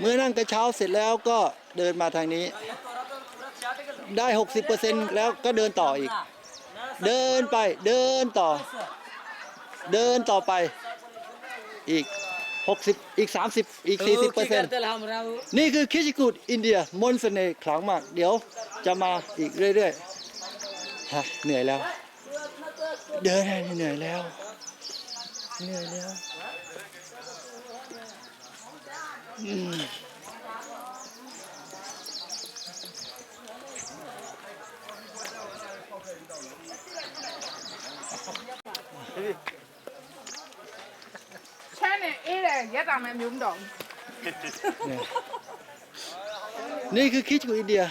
เมื่อนั่งกระเช้าเสร็จแล้วก็เดินมาทางนี้ ได้ 60%แล้วก็เดินต่ออีก เดินไปเดินต่อ เดินต่อไปอีก 60 อีก 30 อีก 40%นี่คือคิชิกุดอินเดียมนต์เสน่ห์ขลังมาก เดี๋ยวจะมาอีกเรื่อยๆฮะเหนื่อยแล้ว เดินเหนื่อยแล้ว เหนื่อยแล้ว แค่เนี่ยเอ๊ะยัดตามม่ยุ่งดอง นี่คือคิดกูอินเดีย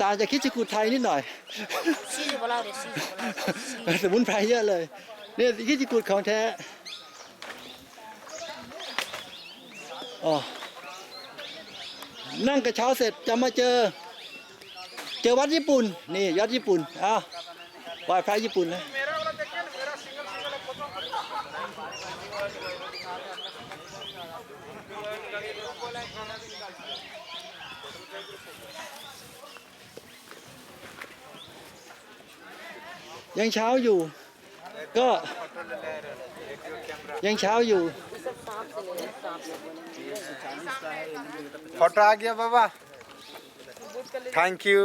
ตาจะคิดจะกูไทยนิดหน่อยสมุนไพรเยอะเลย เนี่ยคิดจะกูของแท้อ๋อ นั่งกระเช้าเสร็จจะมาเจอ เจอวัดญี่ปุ่น นี่ยอดญี่ปุ่นอ้าวไหว้พระญี่ปุ่นนะยังเช้าอยู่ ก็ยังเช้าอยู่ फोटो आ गया बाबा thank you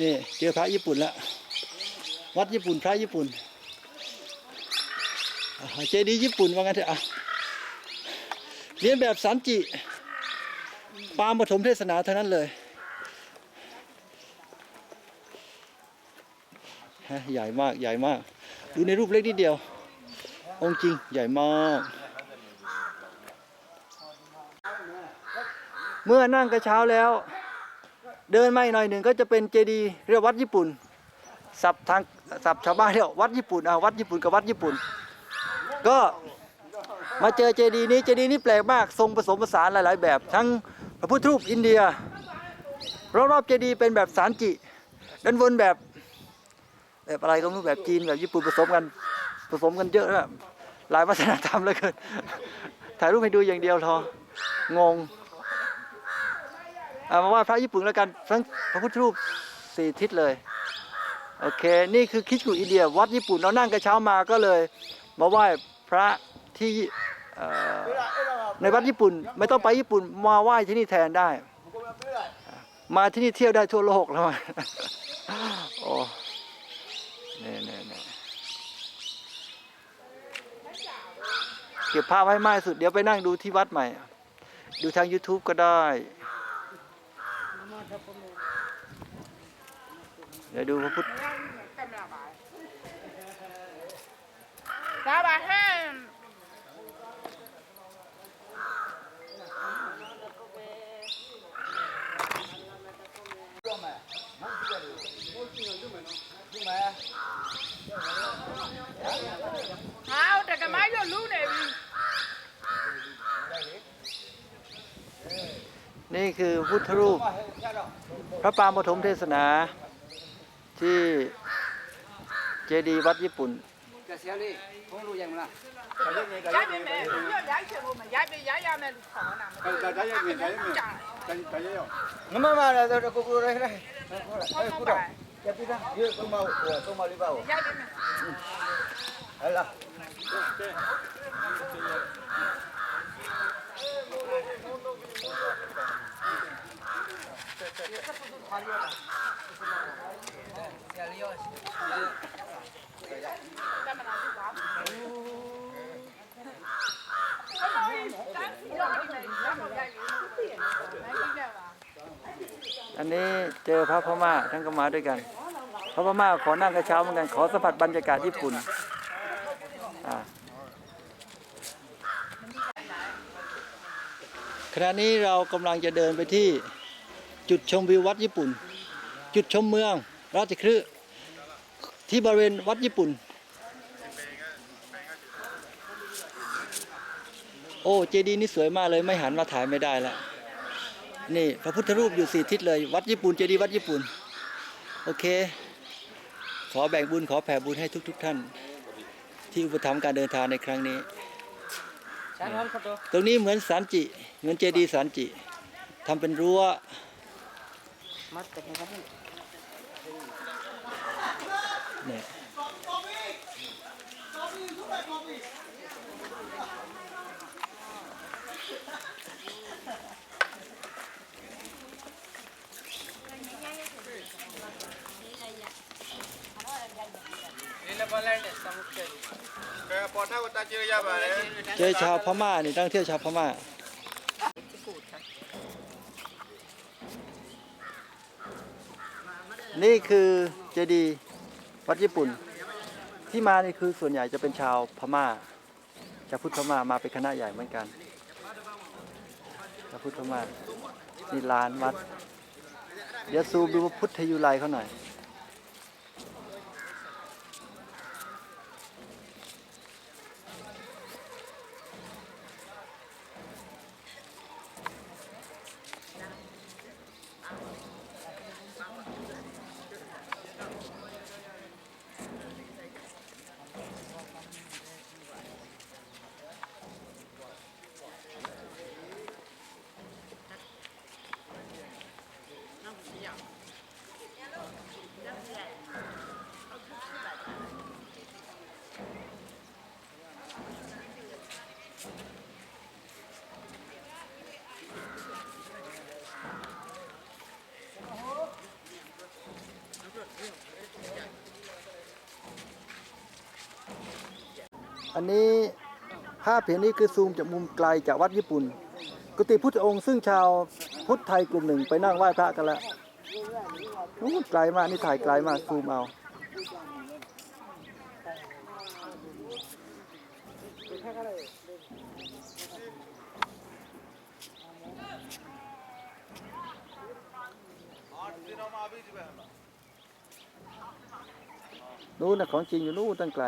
นี่เจอพระญี่ปุ่นแล้ววัดญี่ปุ่นพระญี่ปุ่นอ่าเจดีย์ญี่ปุ่นว่างั้นเถอะอ่ะ เรียนแบบสันจิ ปางปฐมเทศนาเท่านั้นเลยฮะใหญ่มากใหญ่มาก ดูในรูปเล็กนิดเดียว องค์จริงใหญ่มาก เมื่อนั่งกระเช้าแล้ว เดินมาอีกหน่อยหนึ่งก็จะเป็นเจดีย์เรียกวัดญี่ปุ่นศัพท์ทางศัพท์ชาวบ้านเรียกวัดญี่ปุ่นอะวัดญี่ปุ่นกับวัดญี่ปุ่น ก็ มาเจอเจดีย์นี้เจดีย์นี้แปลกมากทรงผสมผสานหลาย ๆ แบบ ทั้งพระพุทธรูปอินเดียรอบๆเจดีย์เป็นแบบสารจิด้านบนแบบแบบอะไรก็ไม่รู้แบบจีนแบบญี่ปุ่นผสมกันผสมกันเยอะนะหลายวัฒนธรรมเลยเกินถ่ายรูปให้ดูอย่างเดียวทองงเอามาไหว่าพระญี่ปุ่นแล้วกันทั้งพระพุทธรูปสี่ทิศเลยโอเค นี่คือคิชกุอินเดีย วัดญี่ปุ่นเรานั่งกระเช้ามาก็เลย มาไหว้พระ ที่ในวัดญี่ปุ่น ไม่ต้องไปญี่ปุ่นมาไหว้ที่นี่แทนได้ มาที่นี่เที่ยวได้ทั่วโลกแล้วมันโอ้เนี่ยเนี่ยเนี่ยเก็บภาพให้มากสุด เดี๋ยวไปนั่งดูที่วัดใหม่ ดูทาง YouTube ก็ได้ เดี๋ยวดูพระพุทธสาบาทห้า พุทธรูป พระปางปฐมเทศนาที่เจดีย์วัดญี่ปุ่นนั่มามาเรจะกูกูเลยนะเฮ้ยกูได้จะพี่นะยืดตัวมาตัวมาลิบ่าวเอาละ อันนี้เจอพระพม่าท่านก็มาด้วยกัน พระพม่าขอนั่งกระเช้าเหมือนกันขอสัมผัสบรรยากาศญี่ปุ่นขณะนี้เรากำลังจะเดินไปที่ จุดชมวิววัดญี่ปุ่น จุดชมเมืองราชคฤห์ที่บริเวณวัดญี่ปุ่น โอ้เจดีย์นี่สวยมากเลยไม่หันมาถ่ายไม่ได้ละนี่พระพุทธรูปอยู่สี่ทิศเลยวัดญี่ปุ่นเจดีย์วัดญี่ปุ่น โอเค ขอแบ่งบุญขอแผ่บุญให้ทุก ๆท่าน ที่อุปถัมภ์การเดินทางในครั้งนี้ ตรงนี้เหมือนสารจิ เหมือนเจดีย์สารจิทำเป็นรั้ว มัเป็นไงครนี่เจอชาวพม่านี่ตั้งเที่ยวชาวพม่า นี่คือเจดีย์วัดญี่ปุ่น ที่มานี่คือส่วนใหญ่จะเป็นชาวพม่าชาวพุทธพม่ามาเป็นคณะใหญ่เหมือนกันชาวพุทธพม่านี่ลานวัด เดี๋ยวซูมดูพุทธยุไลเขาหน่อย อันนี้ภาพเห็นนี้คือซูมจากมุมไกลจากวัดญี่ปุ่น กุฏิพุทธองค์ซึ่งชาวพุทธไทยกลุ่มหนึ่งไปนั่งไหว้พระกันแล้วไกลมากนี่ถ่ายไกลมากซูมเอานู้นนะของจริงอยู่นู้นตั้งไกล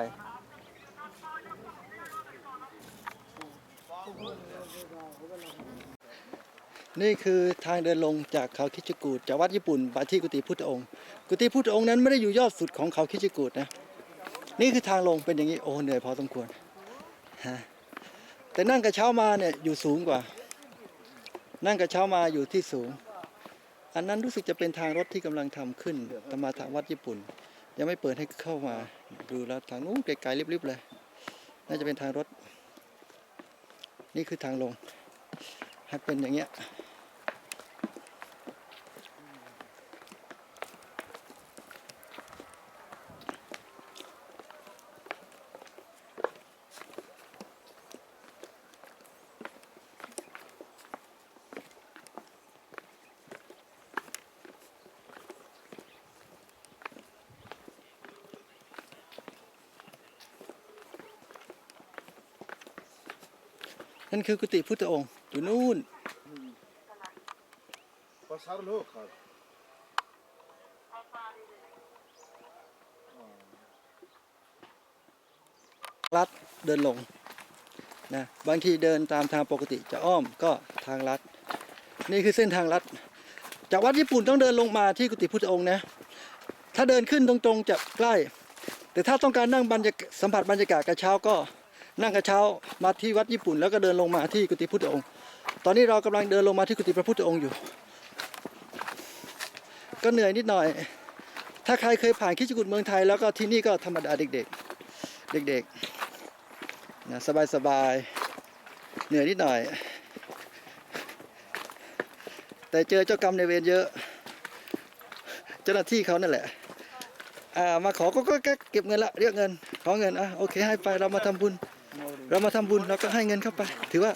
นี่คือทางเดินลงจากเขาคิดจกูดจากวัดญี่ปุ่นไปที่กุฏิพุทธองค์ กุฏิพุทธองค์นั้นไม่ได้อยู่ยอดสุดของเขาคิดจกูดนะ นี่คือทางลงเป็นอย่างนี้โอ้เหนื่อยพอสมควรฮะแต่นั่งกระเช้ามาเนี่ยอยู่สูงกว่า นั่งกระเช้ามาอยู่ที่สูง อันนั้นรู้สึกจะเป็นทางรถที่กำลังทำขึ้นตมาทางวัดญี่ปุ่น ยังไม่เปิดให้เข้ามาดูแล้วทางนู้นไกลๆริบๆเลย น่าจะเป็นทางรถ นี่คือทางลง ให้เป็นอย่างเงี้ยั่นคือกุฏิพุทธองค์อยู่นู่นลัดเดินลงนะบางทีเดินตามทางปกติจะอ้อมก็ทางลัด นี่คือเส้นทางลัด จากวัดญี่ปุ่นต้องเดินลงมาที่กุฏิพุทธองค์นะถ้าเดินขึ้นตรงๆจะใกล้ แต่ถ้าต้องการนั่งบรรยากาศสัมผัสบรรยากาศกระเช้าก็ นั่งกระเช้ามาที่วัดญี่ปุ่น แล้วก็เดินลงมาที่กุฏิพุทธองค์ ตอนนี้เรากำลังเดินลงมาที่กุฏิพระพุทธองค์อยู่ ก็เหนื่อยนิดหน่อย ถ้าใครเคยผ่านคิจกุฎเมืองไทย แล้วก็ที่นี่ก็ธรรมดาเด็ก ๆ เด็กๆนะสบายๆเหนื่อยนิดหน่อย แต่เจอเจ้ากรรมในเวรเยอะ เจ้าหน้าที่เขานั่นแหละอ่ามาขอก็ก็ก็เก็บเงินละเรียกเงินขอเงินอะโอเคให้ไปเรามาทำบุญ เรามาทำบุญเราก็ให้เงินเข้าไป ถือว่า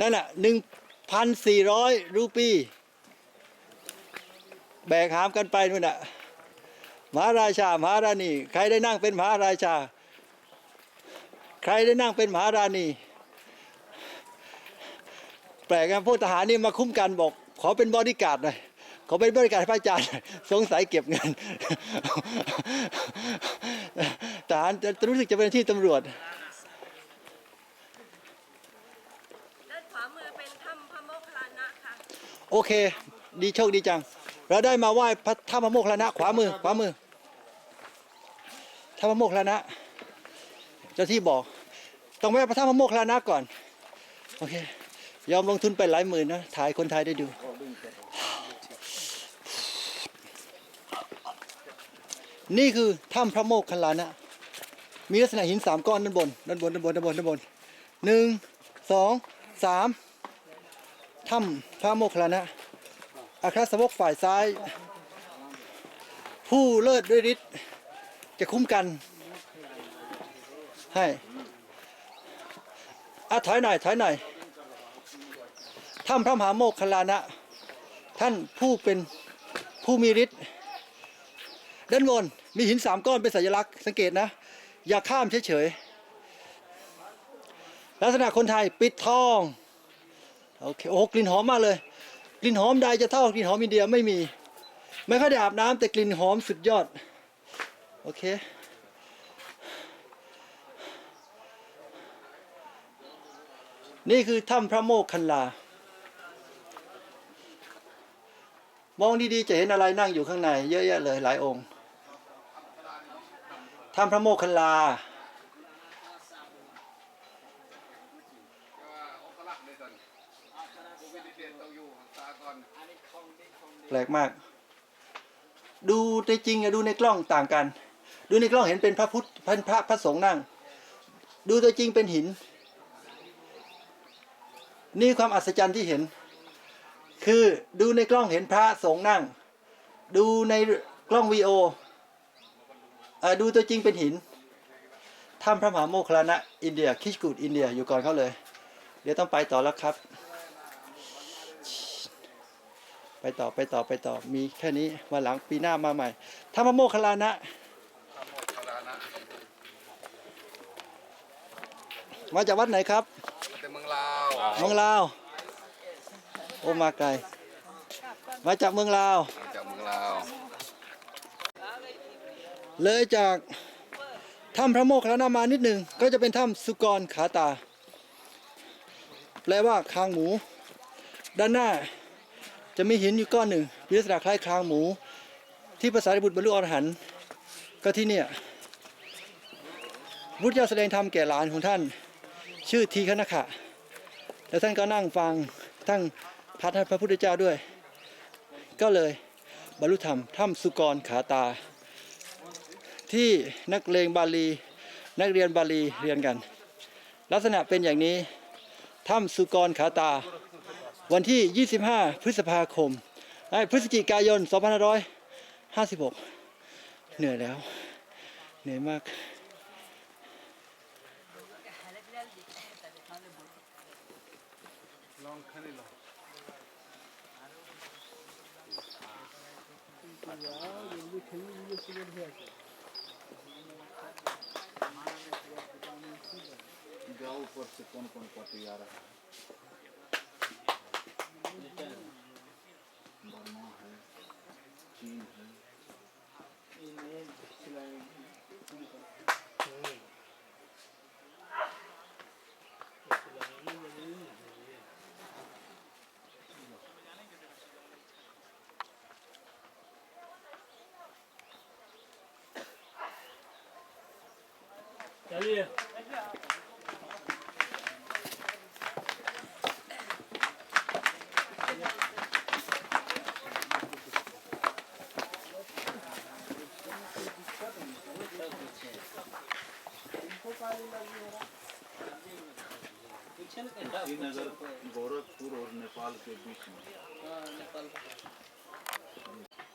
นั่นน่ะหนึ่งพันสี่ร้อยรูปี แบกหามกันไปนู่นน่ะมหาราชามหาราณี ใครได้นั่งเป็นมหาราชา ใครได้นั่งเป็นมหาราณี ปลกนะพวกทหารนี่มาคุ้มกันบอก ขอเป็นบอดี้การ์ดหน่อยขอเป็นบริการให้พระอาจารย์สงสัยเก็บเงินทหารจะรู้สึกจะเป็นที่ตำรวจด้านขวามือเป็นถ้ำพระโมคคัลลานะค่ะโอเค ดีโชคดีจัง เราได้มาไหว้พระธรรมโมคคัลลานะ ขวามือขวามือธรรมโมคคัลลานะ เจ้าที่บอก ต้องแวะพระธรรมโมคคัลลานะก่อน โอเค ยอมลงทุนไปหลายหมื่นนะถ่ายคนไทยได้ดู นี่คือถ้ำพระโมคคัลานะ มีลักษณะหินสามก้อนด้านบนด้านบนด้านบนด้านบนด้านบนหนึ่งสองสามถ้ำพระโมคคัลานะอาคาสาวกฝ่ายซ้าย ผู้เลิศด้วยฤทธิ์จะคุ้มกัน ให้อะถอยหน่อยถอยหน่อย ถ้ำพระมหาโมคคลานะ ท่านผู้เป็นผู้มีฤทธิ์ด้านบนมีหินสามก้อนเป็นสัญลักษณ์สังเกตนะ อย่าข้ามเฉยๆลักษณะคนไทยปิดทองโอเคโอ้กลิ่นหอมมากเลย กลิ่นหอมใดจะเท่ากลิ่นหอมอินเดียไม่มี ไม่ค่อยได้อาบน้ำแต่กลิ่นหอมสุดยอด โอเค นี่คือถ้ำพระโมคคัลลา มองดีๆจะเห็นอะไรนั่งอยู่ข้างใน เยอะแยะเลยหลายองค์ถ้ำพระโมคคัลลาแปลกมาก ดูในจริงอะดูในกล้องต่างกัน ดูในกล้องเห็นเป็นพระพุทธเป็นพระพระสงฆ์นั่ง ดูตัวจริงเป็นหิน นี่ความอัศจรรย์ที่เห็น คือดูในกล้องเห็นพระสงฆ์นั่ง ดูในกล้องวีโอเอ่อดูตัวจริงเป็นหินถ้ำพระมหาโมคคัลลานะอินเดียคิชกูดอินเดียอยู่ก่อนเขาเลย เดี๋ยวต้องไปต่อแล้วครับ ไปต่อไปต่อไปต่อมีแค่นี้วันหลังปีหน้ามาใหม่ธรรมโมคคัลลานะมาจากวัดไหนครับแต่เมืองลาวเมืองลาว โอมาไกล มาจากเมืองลาวจากเมืองลาว เลยจากถ้ำพระโมคคัลลานะมานิดหนึ่งก็จะเป็นถ้ำสุกรขาตา แปลว่าคางหมู ด้านหน้าจะมีหินอยู่ก้อนหนึ่งมีลักษณะคล้ายคางหมู ที่ภาษาริบุตรบรรลุอรหันต์ก็ที่เนี่ยพุทธเจ้าแสดงธรรมแก่หลานของท่าน ชื่อทีฆนขะ แล้วท่านก็นั่งฟังทั้ง พัดให้พระพุทธเจ้าด้วย ก็เลยบรรลุธรรมถ้ำสุกรขาตา ที่นักเลงบาลี นักเรียนบาลีเรียนกัน ลักษณะเป็นอย่างนี้ถ้ำสุกรขาตา วันที่ 25 พฤษภาคมพฤศจิกายน 2556 เหนื่อยแล้ว เหนื่อยมาก जाओ ऊपर से कौन कौन पटी आ रहा है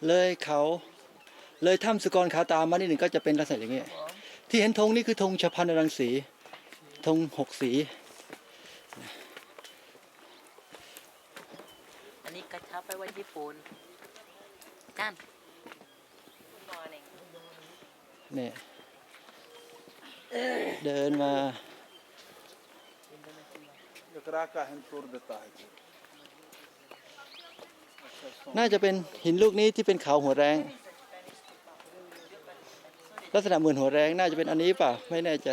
เลยเขา เลยถ้ำสุกรขาตามานิดหนึ่งก็จะเป็นลักษณะอย่างนี้ ที่เห็นธงนี่คือธงชพันรังสีธงหกสี อันนี้กระชับไปไว้ญี่ปุ่นนั่นเนี่ยเดินมา น่าจะเป็นหินลูกนี้ที่เป็นเขาหัวแรง ลักษณะเหมือนหัวแรงน่าจะเป็นอันนี้เปล่าไม่แน่ใจ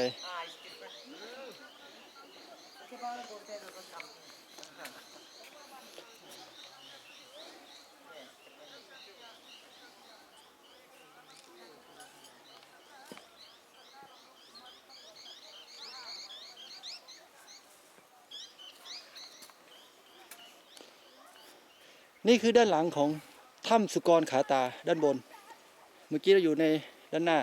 นี่คือด้านหลังของถ้ำสุกรขาตาด้านบน เมื่อกี้เราอยู่ในด้านหน้า